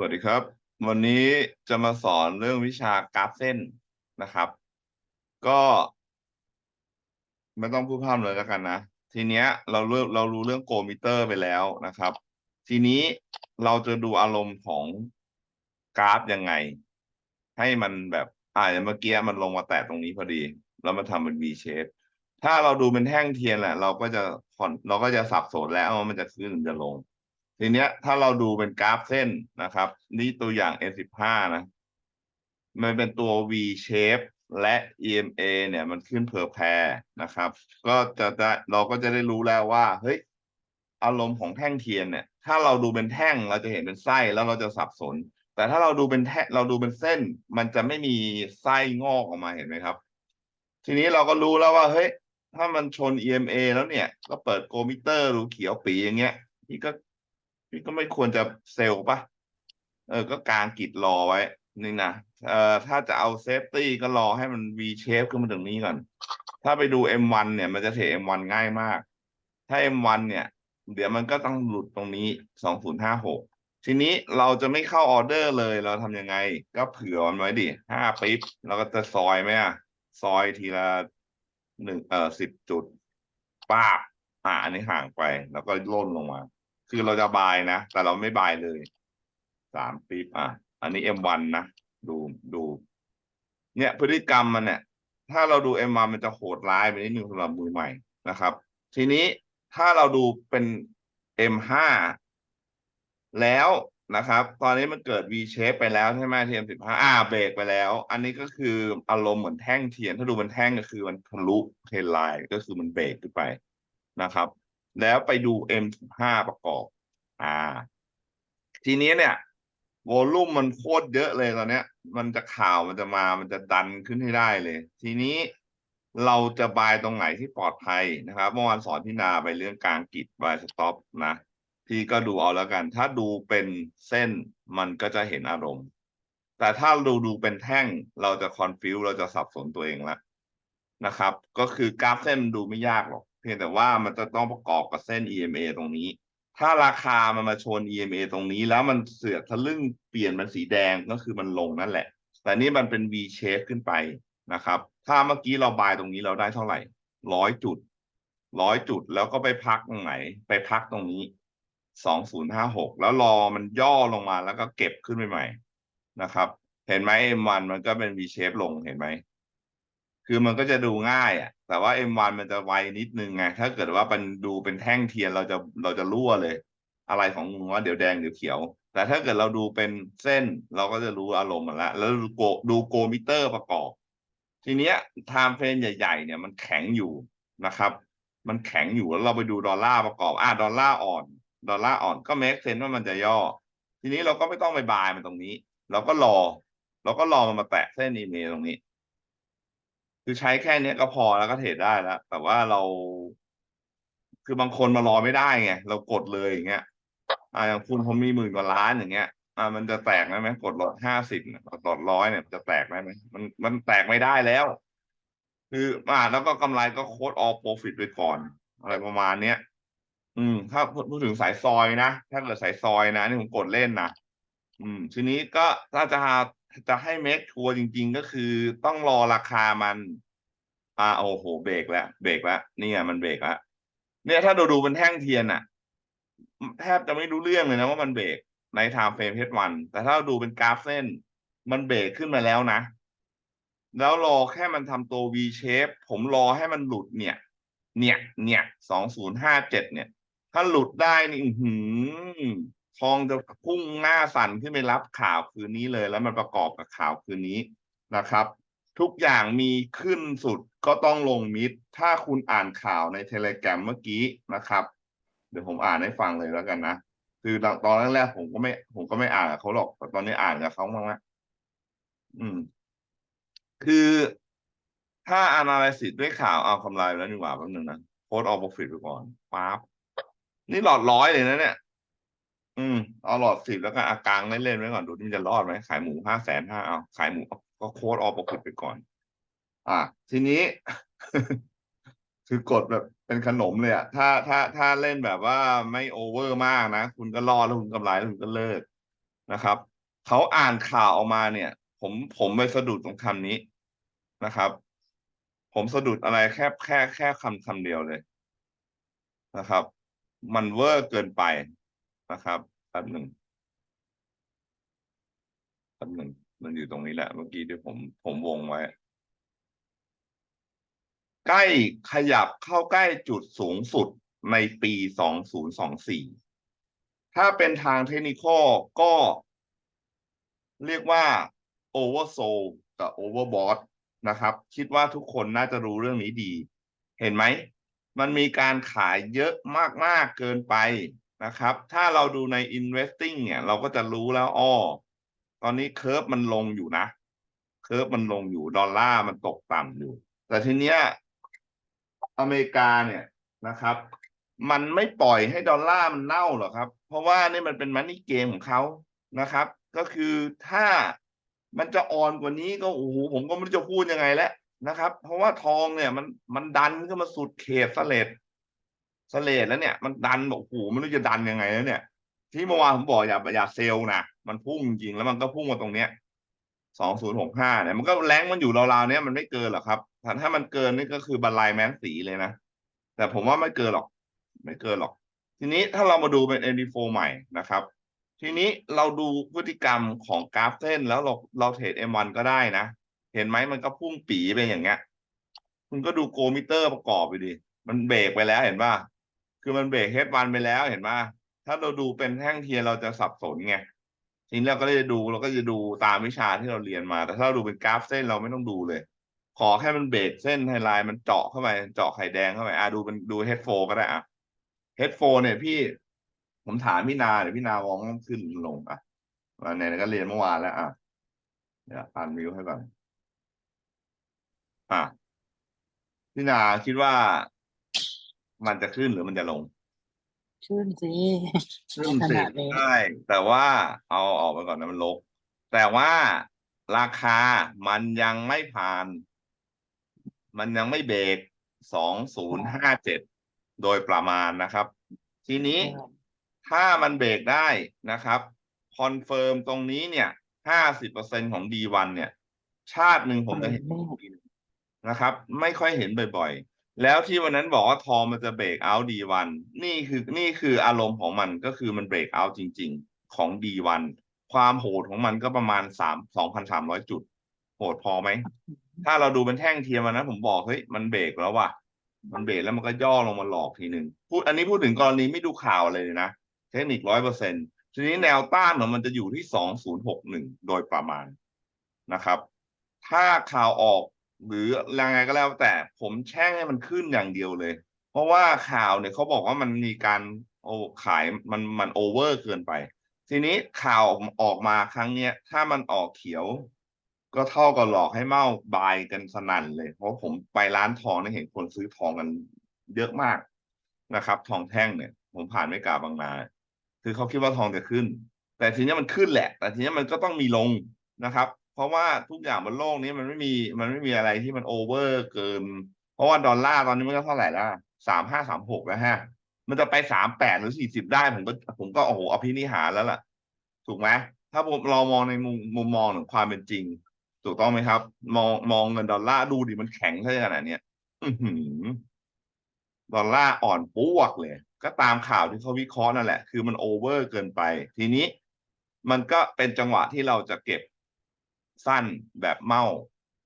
สวัสดีครับ วันนี้จะมาสอนเรื่องวิชากราฟเส้นนะครับ ก็ไม่ต้องพูดพร่ำเลยแล้วกันนะ ทีเนี้ยเราเริ่มเรารู้เรื่องโกมิเตอร์ไปแล้วนะครับ ทีนี้เราจะดูอารมณ์ของกราฟยังไง ให้มันแบบอ่าอย่างเมื่อกี้มันลงมาแตะตรงนี้พอดี แล้วมันทำเป็น V shape ถ้าเราดูเป็นแท่งเทียนแหละ เราก็จะผ่อนเราก็จะสับสนแล้วว่ามันจะขึ้นหรือจะลง ทีเนี้ยถ้าเราดูเป็นกราฟเส้นนะครับ นี่ตัวอย่าง N15 นะมันเป็นตัว V shape และ EMA เนี่ยมันขึ้นเพอร์แพรนะครับ ก็จะได้เราก็จะได้รู้แล้วว่า เฮ้ย อารมณ์ของแท่งเทียนเนี่ย ถ้าเราดูเป็นแท่งเราจะเห็นเป็นไส้แล้วเราจะสับสน แต่ถ้าเราดูเป็นแท่เราดูเป็นเส้น มันจะไม่มีไส้งอกออกมาเห็นไหมครับ ทีนี้เราก็รู้แล้วว่า เฮ้ย ถ้ามันชน EMA แล้วเนี่ย ก็เปิดโกมิเตอร์ดูเขียวปีอย่างเงี้ย นี่ก็ นี่ก็ไม่ควรจะเซลล์ปะเออ ก็กางกิดรอไว้นี่นะเอ่อถ้าจะเอาเซฟตี้ก็รอให้มัน V shape ขึ้นมาถึงนี้ก่อน ถ้าไปดู M1 เนี่ยมันจะเท M1 ง่ายมาก ถ้า M1 เนี่ย เดี๋ยวมันก็ต้องหลุดตรงนี้ 2056 ทีนี้เราจะไม่เข้าออเดอร์เลยเราทำยังไง ก็เผื่อมันไว้ดิห้าปิ๊บเราก็จะซอยไหมอะซอยทีละหนึ่งเอ่อสิบจุดป้าบอ่าอันนี้ห่างไป แล้วก็ล่นลงมา คือเราจะบายนะ แต่เราไม่บายเลยสามปีอะ อันนี้ M1 นะ ดูดู เนี่ยพฤติกรรมมันเนี่ย ถ้าเราดู M1 มันจะโหดร้ายไปนิดนึงสำหรับมือใหม่นะครับ ทีนี้ถ้าเราดูเป็น M5 แล้วนะครับ ตอนนี้มันเกิด V shape ไปแล้วใช่ไหมที M15 อ่าเบรกไปแล้ว อันนี้ก็คืออารมณ์เหมือนแท่งเทียน ถ้าดูเป็นแท่งก็คือมันทะลุเทนไลน์ก็คือมันเบรกขึ้นไปนะครับ แล้วไปดู M15 ประกอบ อ่า ทีนี้เนี่ยวอลุ่มมันโคตรเยอะเลยตอนเนี้ย มันจะข่าวมันจะมา มันจะดันขึ้นให้ได้เลย ทีนี้เราจะบายตรงไหนที่ปลอดภัยนะครับเมื่อวานสอนพี่นาไปเรื่องกลางกิดบายสต็อปนะพี่ก็ดูเอาแล้วกัน ถ้าดูเป็นเส้นมันก็จะเห็นอารมณ์ แต่ถ้าดูดูเป็นแท่งเราจะคอนฟิวเราจะสับสนตัวเองละนะครับ ก็คือกราฟเส้นดูไม่ยากหรอก พียงแต่ว่ามันจะต้องประกอบกับเส้น EMA ตรงนี้ ถ้าราคามันมาชน EMA ตรงนี้ แล้วมันเสือกทะลึ่งเปลี่ยนเป็นสีแดงก็คือมันลงนั่นแหละ แต่นี่มันเป็น V shape ขึ้นไปนะครับ ถ้าเมื่อกี้เราบายตรงนี้เราได้เท่าไหร่ร้อยจุดร้อยจุดแล้วก็ไปพักตรงไหน ไปพักตรงนี้สองศูนย์ห้าหกแล้วรอมันย่อลงมาแล้วก็เก็บขึ้นไปใหม่นะครับ เห็นไหม M1 มันก็เป็น V shape ลงเห็นไหม คือมันก็จะดูง่ายอะ แต่ว่า M1 มันจะไวนิดนึงไง ถ้าเกิดว่าเป็นดูเป็นแท่งเทียนเราจะเราจะรั่วเลย อะไรของมึงว่าเดี๋ยวแดงเดี๋ยวเขียว แต่ถ้าเกิดเราดูเป็นเส้นเราก็จะรู้อารมณ์มันละแล้วดูโกดูโกมิเตอร์ประกอบ ทีเนี้ยไทม์เฟรมใหญ่ๆเนี่ยมันแข็งอยู่นะครับ มันแข็งอยู่แล้วเราไปดูดอลลาร์ประกอบอ่าดอลลาร์อ่อนดอลลาร์อ่อนก็เมคเซนว่ามันจะย่อ ทีนี้เราก็ไม่ต้องไปบายมันตรงนี้ เราก็รอ เราก็รอมันมาแตะเส้นอีเมลตรงนี้ คือใช้แค่เนี้ยก็พอแล้วก็เทรดได้แล้วแต่ว่าเรา คือบางคนมารอไม่ได้ไงเรากดเลยอย่างเงี้ยอ่าอย่างคุณผมมีหมื่นกว่าล้านอย่างเงี้ย อ่า มันจะแตกได้ไหมกดลดห้าสิบกดร้อยเนี่ยจะแตกได้ไหมมันมันแตกไม่ได้แล้ว คืออ่าแล้วก็กำไรก็โค้ดออฟโปรฟิตไปก่อน อะไรประมาณเนี้ยอืม ถ้าพูดถึงสายซอยนะถ้าเกิดสายซอยนะนี่ผมกดเล่นนะอืม ทีนี้ก็ถ้าจะ จะให้เมคทัวร์จริง ๆ ก็คือต้องรอราคามัน อ่าโอ้โห เบรกแล้วเบรกแล้วนี่ไงมันเบรกแล้วเนี่ยถ้าดูดูเป็นแท่งเทียนอะแทบจะไม่รู้เรื่องเลยนะว่ามันเบรกในไทม์เฟรมเพชวันแต่ถ้าดูเป็นกราฟเส้น มันเบรกขึ้นมาแล้วนะ แล้วรอแค่มันทำตัว V shape ผมรอให้มันหลุดเนี่ย เนี่ย เนี่ยสองศูนย์ห้าเจ็ดเนี่ย ถ้าหลุดได้นี่อื้อหือ ทองจะพุ่งหน้าสั่นขึ้นไปรับข่าวคืนนี้เลย แล้วมันประกอบกับข่าวคืนนี้นะครับ ทุกอย่างมีขึ้นสุดก็ต้องลงมิด ถ้าคุณอ่านข่าวในเทเลแกรมเมื่อกี้นะครับ เดี๋ยวผมอ่านให้ฟังเลยแล้วกันนะคือตอนแรกๆผมก็ไม่ ผมก็ไม่อ่านกับเขาหรอกแต่ตอนนี้อ่านกับเขาบ้างละอืม คือถ้า analysis ด้วยข่าวเอากำไรแล้วดีกว่าแป๊บนึงนะโค้ดออฟโปรฟิตไปก่อนปั๊บนี่หลอดร้อยเลยนะเนี่ย อืมเอาหลอดสิบแล้วก็อากางเล่นๆไว้ก่อนดูที่มันจะรอดไหมขายหมูห้าแสนห้าเอาขายหมูก็โค้ดออฟโปรฟิไปก่อน อ่า ทีนี้ คือกดแบบเป็นขนมเลยอะถ้าถ้าถ้าเล่นแบบว่าไม่โอเวอร์มากนะ คุณก็รอดแล้วคุณกำไรแล้วคุณก็เลิกนะครับเขาอ่านข่าวออกมาเนี่ย ผมผมไปสะดุดตรงคำนี้นะครับ ผมสะดุดอะไรแค่แค่แค่คำคำเดียวเลยนะครับ มันเวอร์เกินไป นะครับแป๊บหนึ่งแป๊บหนึ่งมันอยู่ตรงนี้แหละ เมื่อกี้ที่ผมผมวงไว้ ใกล้ขยับเข้าใกล้จุดสูงสุดในปี 2024 ถ้าเป็นทางเทคนิคก็ เรียกว่า oversold กับ overbought นะครับ คิดว่าทุกคนน่าจะรู้เรื่องนี้ดี เห็นไหม มันมีการขายเยอะมาก ๆ เกินไป นะครับ ถ้าเราดูใน investing เนี่ย เราก็จะรู้แล้วอ้อตอนนี้เคอร์ฟมันลงอยู่นะ เคอร์ฟมันลงอยู่ ดอลลาร์มันตกต่ำอยู่ แต่ทีเนี้ยอเมริกาเนี่ยนะครับ มันไม่ปล่อยให้ดอลลาร์มันเน่าหรอกครับ เพราะว่านี่มันเป็นมันนี่เกมของเขานะครับ ก็คือถ้ามันจะอ่อนกว่านี้ก็โอ้โหผมก็ไม่รู้จะพูดยังไงแล้วนะครับ เพราะว่าทองเนี่ยมันมันดันขึ้นมาสุดเขตสเลด สเลดแล้วเนี่ยมันดันบอกโอ้โหไม่รู้จะดันยังไงแล้วเนี่ย ที่เมื่อวานผมบอกอย่าอย่าเซลล์นะมันพุ่งจริงแล้วมันก็พุ่งมาตรงเนี้ยสองศูนย์หกห้าเนี่ยมันก็แรงมันอยู่ราวๆเนี้ยมันไม่เกินหรอกครับถ้ามันเกินนี่ก็คือบันไลแมนสีเลยนะแต่ผมว่าไม่เกินหรอก ไม่เกินหรอก ทีนี้ถ้าเรามาดูเป็น MD4 ใหม่นะครับ ทีนี้เราดูพฤติกรรมของกราฟเส้นแล้วเราเราเทรด M1 ก็ได้นะ เห็นไหมมันก็พุ่งปีไปอย่างเงี้ย คุณก็ดูโกมิเตอร์ประกอบไปดิ มันเบรกไปแล้วเห็นป่ะ คือมันเบรกเฮดวันไปแล้วเห็นป่ะถ้าเราดูเป็นแท่งเทียนเราจะสับสนไงทีนี้เราก็จะดูเราก็จะดูตามวิชาที่เราเรียนมา แต่ถ้าเราดูเป็นกราฟเส้นเราไม่ต้องดูเลย ขอแค่มันเบรกเส้นไฮไลน์มันเจาะเข้าไปเจาะไข่แดงเข้าไปอะดูเป็นดูเฮดโฟก็ได้อะเฮดโฟเนี่ยพี่ผมถามพี่นาเดี๋ยวพี่นามองขึ้นลงอะวันไหนก็เรียนเมื่อวานแล้ว อะเดี๋ยวอ่านวิวให้ก่อนอะพี่นาคิดว่า มันจะขึ้นหรือมันจะลง ชื่นสิขึ้นขสินาดนี้ใช่แต่ว่าเอาออกไปก่อนนะมันลบแต่ว่าราคามันยังไม่ผ่าน มันยังไม่เบรกสองศูนย์ห้าเจ็ดโดยประมาณนะครับ ทีนี้ถ้ามันเบรกได้นะครับคอนเฟิร์มตรงนี้เนี่ยห้าสิบเปอร์เซ็นของ D1 เนี่ย ชาติหนึ่งผมจะเห็นทีหนึ่งนะครับ ไม่ค่อยเห็นบ่อยๆ แล้วที่วันนั้นบอกว่าทองมันจะเบรกเอา D1 นี่คือนี่คืออารมณ์ของมันก็คือมันเบรกเอาจริง ๆ ของ D1 ความโหดของมันก็ประมาณสามสองพันสามร้อยจุด โหดพอไหม ถ้าเราดูเป็นแท่งเทียมนะผมบอกเฮ้ยมันเบรกแล้วว่ะ มันเบรกแล้วมันก็ย่อลงมาหลอกทีหนึ่งพูดอันนี้พูดถึงกรณีไม่ดูข่าวอะไรเลยนะ เทคนิคร้อยเปอร์เซ็นทีนี้แนวต้านของมันจะอยู่ที่สองศูนย์หกหนึ่งโดยประมาณนะครับ ถ้าข่าวออก หรือยังไงก็แล้วแต่ผมแช่งให้มันขึ้นอย่างเดียวเลย เพราะว่าข่าวเนี่ยเขาบอกว่ามันมีการโอขายมันมันโอเวอร์เกินไป ทีนี้ข่าวออกมาครั้งเนี้ย ถ้ามันออกเขียว ก็เท่ากับหลอกให้เมาบายกันสนั่นเลย เพราะผมไปร้านทองเนี่ยเห็นคนซื้อทองกันเยอะมากนะครับ ทองแท่งเนี่ย ผมผ่านไม่กาบางนา คือเขาคิดว่าทองจะขึ้น แต่ทีนี้มันขึ้นแหละ แต่ทีนี้มันก็ต้องมีลงนะครับ เพราะว่าทุกอย่างบนโลกนี้มันไม่มีมันไม่มีอะไรที่มันโอเวอร์เกิน เพราะว่าดอลลาร์ตอนนี้มันก็เท่าไหร่แล้วสามห้าสามหกแล้วฮะ มันจะไปสามแปดหรือสี่สิบได้ผมก็ผมก็โอ้โหอภินิหารแล้วล่ะ ถูกไหมถ้าผมเรามองในมุมมุมมองของความเป็นจริง ถูกต้องไหมครับ มองมองเงินดอลลาร์ดูดิมันแข็งขนาดเนี้ยดอลลาร์อ่อนปวกเลย ก็ตามข่าวที่เขาวิเคราะห์นั่นแหละ คือมันโอเวอร์เกินไป ทีนี้ มันก็เป็นจังหวะที่เราจะเก็บ สั้นแบบเมา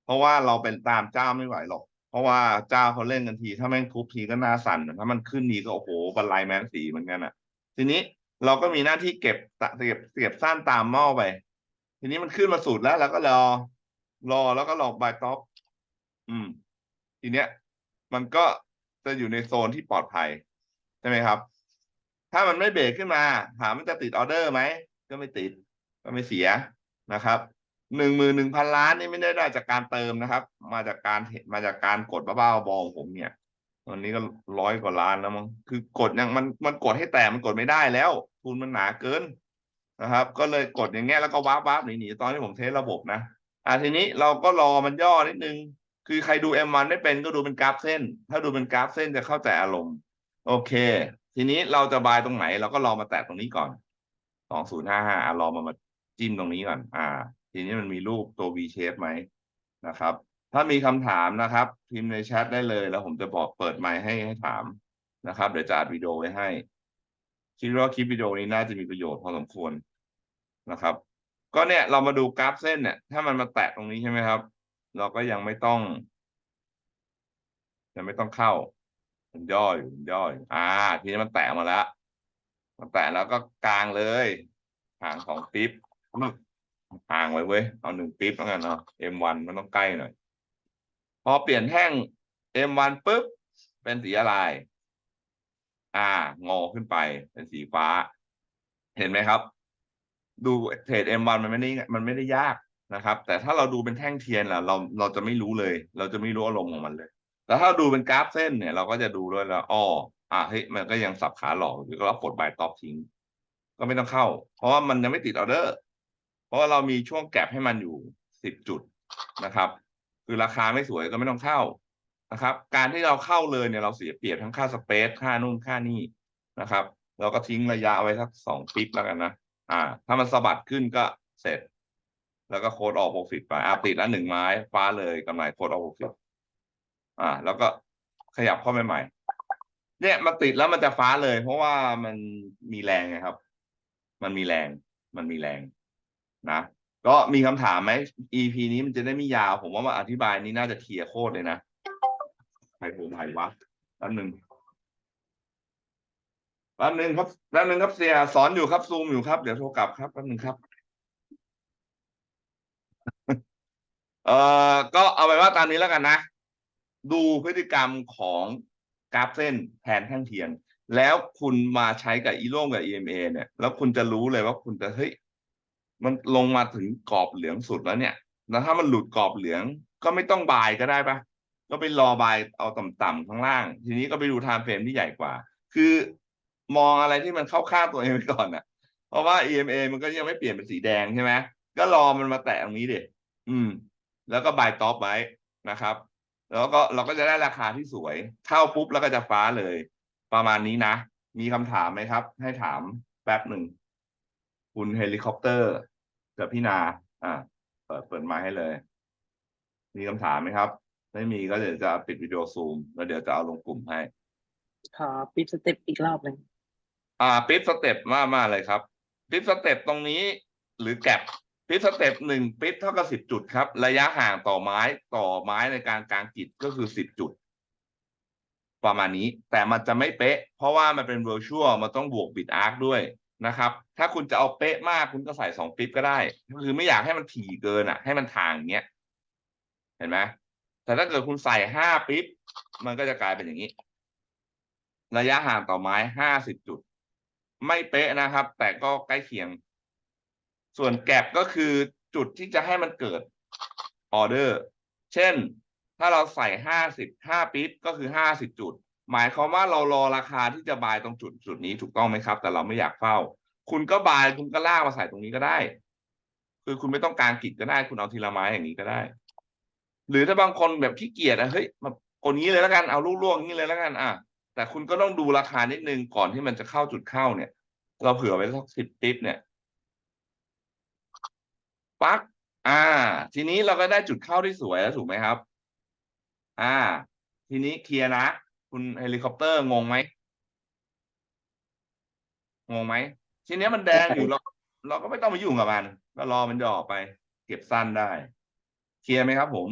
เพราะว่าเราเป็นตามเจ้าไม่ไหวหรอก เพราะว่าเจ้าเขาเล่นกันที ถ้าแม่งทุบทีก็หน่าสั่นถ้ามันขึ้นดีก็โอ้โหบรรลัยแมนสีเหมือนกันอะ ทีนี้เราก็มีหน้าที่เก็บตะเก็บเก็บสั้นตามเมาไป ทีนี้มันขึ้นมาสุดแล้วเราก็รอ รอแล้วก็หลอกบายท็อปอืม ทีเนี้ย มันก็จะอยู่ในโซนที่ปลอดภัยใช่ไหมครับ ถ้ามันไม่เบรกขึ้นมา ถามมันจะติดออเดอร์ไหมก็ไม่ติดก็ไม่เสียนะครับ หนึ่งมือหนึ่งพันล้านนี่ไม่ได้ได้จากการเติมนะครับ มาจากการมาจากการกดบ้าๆบอๆผมเนี่ยวันนี้ก็ร้อยกว่าล้านแล้วมั้งคือกดยังมันมันกดให้แต่มันกดไม่ได้แล้ว ทุนมันหนาเกินนะครับ ก็เลยกดอย่างเงี้ยแล้วก็ว้าบว้าหนีหนีตอนที่ผมเทสระบบนะอ่าทีนี้เราก็รอมันย่อนิดนึง คือใครดู M1 ไม่เป็นก็ดูเป็นกราฟเส้น ถ้าดูเป็นกราฟเส้นจะเข้าใจอารมณ์ โอเค ทีนี้เราจะบายตรงไหน เราก็รอมาแตะตรงนี้ก่อนสองศูนย์ห้าห้ารอมามาจิ้มตรงนี้ก่อน อ่า ทีนี้มันมีรูปตัว V shape ไหมนะครับ ถ้ามีคำถามนะครับ พิมพ์ในแชทได้เลย แล้วผมจะบอกเปิดไมค์ให้ให้ถามนะครับ เดี๋ยวจะอัดวิดีโอไว้ให้ คิดว่าคลิปวิดีโอนี้น่าจะมีประโยชน์พอสมควรนะครับ ก็เนี่ยเรามาดูกราฟเส้นเนี่ย ถ้ามันมาแตะตรงนี้ใช่ไหมครับ เราก็ยังไม่ต้องยังไม่ต้องเข้า มันย่ออยู่มันย่ออยู่อ่า ทีนี้มันแตะมาแล้ว มันแตะแล้วก็กลางเลย ห่างสองปิ๊บ ห่างไว้เว้ย เอาหนึ่งปิ๊บแล้วกันเนาะ M1 มันต้องใกล้หน่อย พอเปลี่ยนแท่ง M1 ปุ๊บ เป็นสีอะไร อ่างอขึ้นไปเป็นสีฟ้า เห็นไหมครับ ดูเทรด M1 มันไม่ได้มันไม่ได้ยากนะครับ แต่ถ้าเราดูเป็นแท่งเทียนล่ะ เราเราจะไม่รู้เลย เราจะไม่รู้อารมณ์ของมันเลย แต่ถ้าดูเป็นกราฟเส้นเนี่ย เราก็จะดูด้วยแล้วอ้ออ่าเฮ้ยมันก็ยังสับขาหลอกอยู่ก็เรากดบายท็อปทิ้ง ก็ไม่ต้องเข้า เพราะว่ามันยังไม่ติดออเดอร์ ราะว่าเรามีช่วงแก็บให้มันอยู่สิบจุดนะครับ คือราคาไม่สวยก็ไม่ต้องเข้านะครับ การที่เราเข้าเลยเนี่ยเราเสียเปรียบทั้งค่าสเปซค่านู่นค่านี่นะครับ เราก็ทิ้งระยะไว้สักสองปิ๊บแล้วกันนะอ่า ถ้ามันสะบัดขึ้นก็เสร็จ แล้วก็โค้ดออกโปรฟิตไปอ่าติดแล้วหนึ่งไม้ฟ้าเลยกำไรโค้ดออกโปรฟิตอ่า แล้วก็ขยับเข้าไปใหม่เนี่ยมันติดแล้วมันจะฟ้าเลย เพราะว่ามันมีแรงไงครับ มันมีแรง มันมีแรง นะก็มีคำถามไหม EP นี้มันจะได้ไม่ยาว ผมว่ามาอธิบายนี้น่าจะเคลียร์โคตรเลยนะใครผมใครวะแป๊บหนึ่งแป๊บหนึ่งครับแป๊บหนึ่งครับเสียสอนอยู่ครับซูมอยู่ครับเดี๋ยวโทรกลับครับแป๊บหนึ่งครับ เอ่อก็เอาไปว่าตามนี้แล้วกันนะ ดูพฤติกรรมของกราฟเส้นแทนแท่งเทียนแล้วคุณมาใช้กับอีโร่งกับ EMA เนี่ย แล้วคุณจะรู้เลยว่าคุณจะเฮ้ย มันลงมาถึงกรอบเหลืองสุดแล้วเนี่ยแล้วถ้ามันหลุดกรอบเหลือง ก็ไม่ต้องบายก็ได้ปะก็ไปรอบายเอาต่ำๆข้างล่าง ทีนี้ก็ไปดูไทม์เฟรมที่ใหญ่กว่า คือมองอะไรที่มันเข้าข้างตัวเองไปก่อนน่ะ เพราะว่า EMA มันก็ยังไม่เปลี่ยนเป็นสีแดงใช่ไหมก็รอมันมาแตะตรงนี้เดิอืม แล้วก็บายท็อปไว้นะครับ แล้วก็เราก็จะได้ราคาที่สวย เข้าปุ๊บแล้วก็จะฟ้าเลย ประมาณนี้นะ มีคำถามไหมครับ ให้ถามแป๊บหนึ่ง คุณเฮลิคอปเตอร์ กับพี่นา อ่า เปิดเปิดไมาให้เลย มีคำถามไหมครับ ไม่มีก็เดี๋ยวจะปิดวิดีโอซูม แล้วเดี๋ยวจะเอาลงกลุ่มให้ ขอปิดสเต็ปอีกรอบหนึ่งอ่าปิ๊บสเต็ปมามาเลยครับปิ๊บสเต็ปตรงนี้ หรือแก็บปิ๊บสเต็ปหนึ่งปิ๊บเท่ากับสิบจุดครับ ระยะห่างต่อไม้ต่อไม้ในการกลางกิจก็คือสิบจุด ประมาณนี้ แต่มันจะไม่เป๊ะ เพราะว่ามันเป็น virtual มันต้องบวกบิดอาร์คด้วย นะครับ ถ้าคุณจะเอาเป๊ะมากคุณก็ใส่สองปิ๊บก็ได้ คือไม่อยากให้มันถี่เกินอะ ให้มันทางอย่างเงี้ย เห็นไหมแต่ถ้าเกิดคุณใส่ห้าปิ๊บ มันก็จะกลายเป็นอย่างนี้ ระยะห่างต่อไม้ห้าสิบจุด ไม่เป๊ะนะครับ แต่ก็ใกล้เคียง ส่วนแก็บก็คือจุดที่จะให้มันเกิดออเดอร์ เช่น ถ้าเราใส่ห้าสิบห้าปิ๊บก็คือห้าสิบจุด หมายความว่าเรารอราคาที่จะบายตรงจุดจุดนี้ถูกต้องไหมครับ แต่เราไม่อยากเฝ้า คุณก็บายคุณก็ลากมาใส่ตรงนี้ก็ได้ คือคุณไม่ต้องการกิจก็ได้ คุณเอาทีละไม้อย่างนี้ก็ได้ หรือถ้าบางคนแบบขี้เกียจอะเฮ้ยมาคนนี้เลยแล้วกันเอาลูกล่วงนี้เลยแล้วกันอะแต่คุณก็ต้องดูราคานิดนึงก่อนที่มันจะเข้าจุดเข้าเนี่ย เราเผื่อไว้สักสิบปิ๊บเนี่ยปักอ่า ทีนี้เราก็ได้จุดเข้าที่สวยแล้วถูกไหมครับ อ่า ทีนี้เคลียร์นะ คุณเฮลิคอปเตอร์งงไหมงงไหมทีนี้มันแดงอยู่เรา เราก็ไม่ต้องมายุ่งกับมันก็รอมันจะออกไป เก็บสั้นได้ เคลียร์ไหมครับผม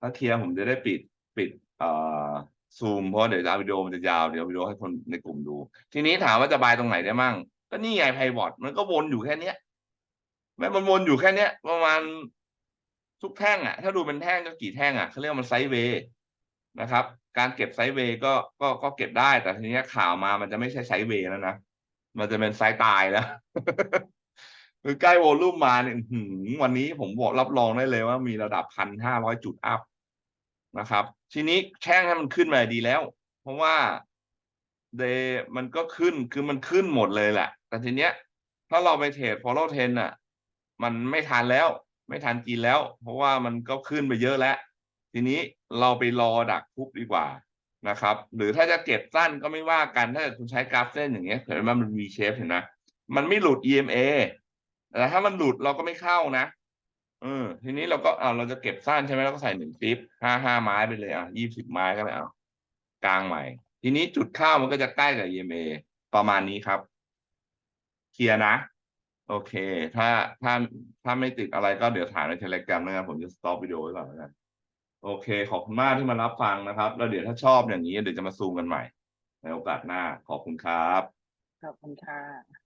ถ้าเคลียร์ผมจะได้ปิดปิดเอ่อซูมเพราะเดี๋ยวจะวิดีโอมันจะยาวเดี๋ยววิดีโอให้คนในกลุ่มดู ทีนี้ถามว่าจะบายตรงไหนได้มั่ง ก็นี่ไงไพวอตมันก็วนอยู่แค่เนี้ยแม้มันวนอยู่แค่เนี้ยประมาณทุกแท่งอะ ถ้าดูเป็นแท่งก็กี่แท่งอะเขาเรียกว่ามันไซด์เวย์ นะครับ การเก็บไซด์เวย์ก็ก็ก็เก็บได้ แต่ทีนี้ข่าวมามันจะไม่ใช่ไซด์เวย์แล้วนะ มันจะเป็นไซด์ตายแล้วคือใกล้วอลลุ่มมาเนี่ยหืวันนี้ผมบอกรับรองได้เลยว่ามีระดับพันห้าร้อยจุดอัพนะครับ ทีนี้แช่งให้มันขึ้นมาดีแล้ว เพราะว่าเดมันก็ขึ้นคือมันขึ้นหมดเลยแหละ แต่ทีเนี้ย ถ้าเราไปเทรด follow trend อะ มันไม่ทันแล้ว ไม่ทันกินแล้ว เพราะว่ามันก็ขึ้นไปเยอะแล้ว ทีนี้เราไปรอดักทุบดีกว่านะครับ หรือถ้าจะเก็บสั้นก็ไม่ว่ากันถ้าเกิดคุณใช้กราฟเส้นอย่างเงี้ยเห็นไหมมัน V shape เห็นไหมมันไม่หลุด EMA แต่ถ้ามันหลุดเราก็ไม่เข้านะเออทีนี้เราก็เอาเราจะเก็บสั้นใช่ไหมเราก็ใส่หนึ่งปิ๊บห้าห้าไม้ไปเลยอะยี่สิบไม้ก็ได้เอากลางใหม่ ทีนี้จุดเข้ามันก็จะใกล้กับ EMA ประมาณนี้ครับเคลียร์นะ โอเค ถ้าถ้าถ้าไม่ติดอะไรก็เดี๋ยวถายในเทเลกรมนะครับผมจะสต็อปวิดีโอไว้ก่อนแล้วกัน โอเค ขอบคุณมากที่มารับฟังนะครับ แล้วเดี๋ยวถ้าชอบอย่างนี้ เดี๋ยวจะมาซูมกันใหม่ ในโอกาสหน้า ขอบคุณครับ ขอบคุณค่ะ